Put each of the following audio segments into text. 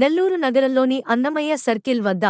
నెల్లూరు నగరంలోని అన్నమయ్య సర్కిల్ వద్ద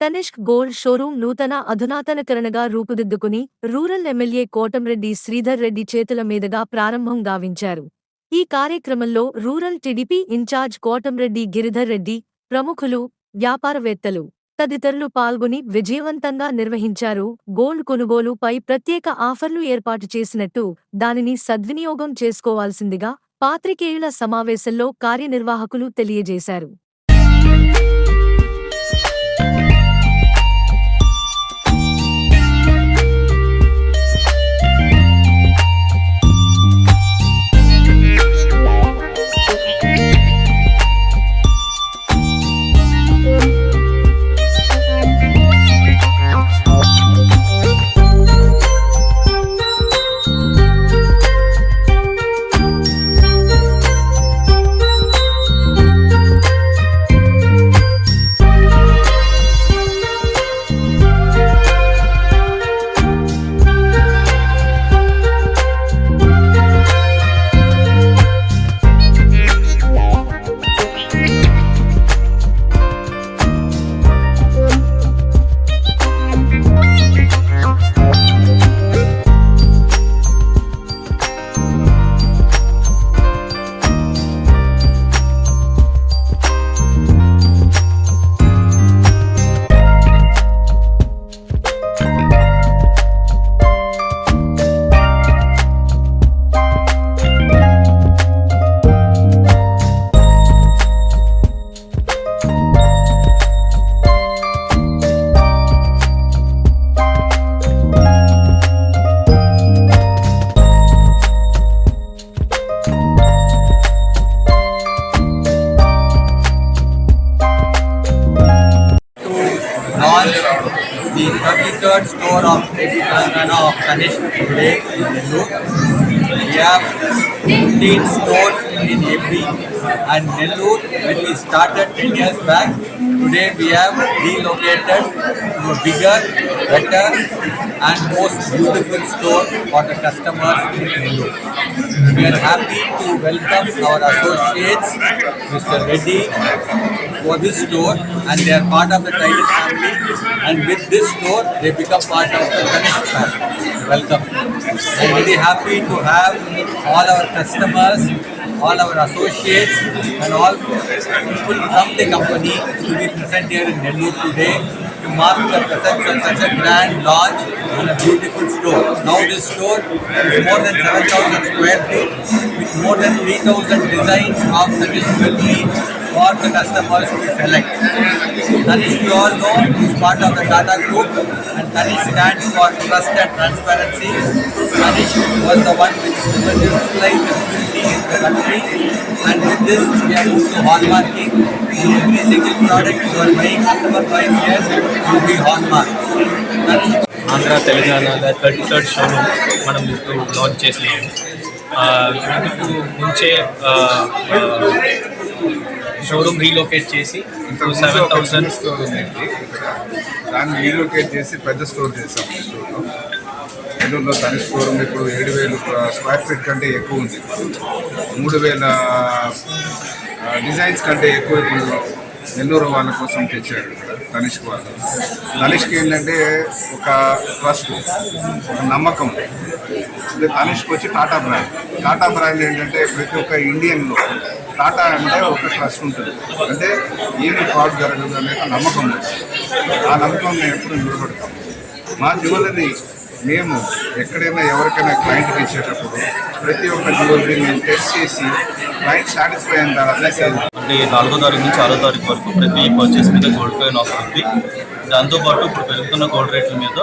Tanishq gold showroom నూతన అధునాతనకరణగా రూపుదిద్దుకుని రూరల్ ఎమ్మెల్యే కోటంరెడ్డి శ్రీధర్ రెడ్డి చేతుల మీదుగా ప్రారంభం గావించారు. ఈ కార్యక్రమంలో rural TDP in charge Kotamreddy Giridhar Reddy ప్రముఖులు వ్యాపారవేత్తలు తదితరులు పాల్గొని విజయవంతంగా నిర్వహించారు. గోల్డ్ కొనుగోలుపై ప్రత్యేక ఆఫర్లు ఏర్పాటు చేసినట్టు దానిని సద్వినియోగం చేసుకోవాల్సిందిగా పాత్రికేయుల సమావేశంలో కార్యనిర్వాహకులు తెలియజేశారు. Bye. The 33rd store of Telangana uh, of Tanishq today in. We have 15 stores in AP and Nellore when we started 10 years back. Today we have relocated to a bigger, better and most beautiful store for the customers in Nellore. We are happy to welcome our associates, Mr. Reddy, for this store and they are part of the family and with this store they become part of the family. Welcome. I am very happy to have all our customers, all our associates and all people from the company to be present here in Nellore today to mark the presence of such a grand large and a beautiful store. Now this store is more than 7,000 square feet with more than 3,000 designs of Tanishq jewelry for the customers to select. Tanishq you all know is part of the Tata Group and Tanishq stands for trust and transparency. Tanishq was the one which revolutionized the jewelry in the country and with this we are moved to hallmarking. Product you are buying customer will be Andhra Telangana thirty third showroom మనం ఇప్పుడు launch చేసినాము ఆ, ఇందుకు ముంచే showroom relocate చేసి ఇప్పుడు seven thousand store ఉంది దాన్ని రీలొకేట్ చేసి పెద్ద స్టోర్ చేసాం స్టోర్లో నెల్లూరులో తని స్టోర్ ఉంది. ఇప్పుడు ఏడు వేలు స్క్వేర్ ఫీట్ కంటే ఎక్కువ ఉంది. మూడు వేల డిజైన్స్ కంటే ఎక్కువ ఇప్పుడు నెల్లూరు వాళ్ళ కోసం తెచ్చాడు ఇక్కడ తనిష్క్ వాళ్ళు. తనిష్క్ ఏంటంటే ఒక ట్రస్ట్ ఒక నమ్మకం. ఇది తనిష్క్ వచ్చి టాటా బ్రాండ్. టాటా బ్రాండ్ ఏంటంటే ప్రతి ఒక్క ఇండియన్లో టాటా అంటే ఒక ట్రస్ట్ ఉంటుంది. అంటే ఏమి ఫ్రాడ్ జరగదు అనే ఒక నమ్మకం ఆ నమ్మకం మేము ఎప్పుడు నిలబడతాం. మా జ్యువెలరీ మేము ఎక్కడైనా ఎవరికైనా క్లయింట్కి ఇచ్చేటప్పుడు ప్రతి ఒక్క జ్యువెలరీ మేము టెస్ట్ చేసి క్లయింట్ సాటిస్ఫై అయిన తర్వాత అంటే నాలుగో తారీఖు నుంచి ఆరో తారీఖు వరకు ప్రతి పర్చేస్ మీద గోల్డ్ కాయిన్ ఆఫర్ ఉంది. దాంతోపాటు ఇప్పుడు పెరుగుతున్న గోల్డ్ రేట్ల మీద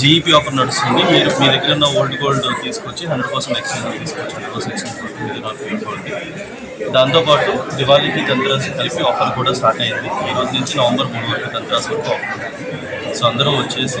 జీఈపీ ఆఫర్ నడుస్తుంది. మీరు మీ దగ్గర ఉన్న ఓల్డ్ గోల్డ్ తీసుకొచ్చి హండ్రెడ్ పర్సెంట్ ఎక్స్చేంజ్ తీసుకొచ్చి హండ్రెడ్ పర్సెంట్ ఎక్స్చేంజ్ నాకు గోల్డ్ దాంతోపాటు దివాళీకి దంతరాస్ కలిపి ఆఫర్ కూడా స్టార్ట్ అయింది. ఈ రోజు నుంచి నవంబర్ మూడు వరకు దంతరాస్ వరకు ఆఫర్ ఉంది. సో అందరూ వచ్చేసి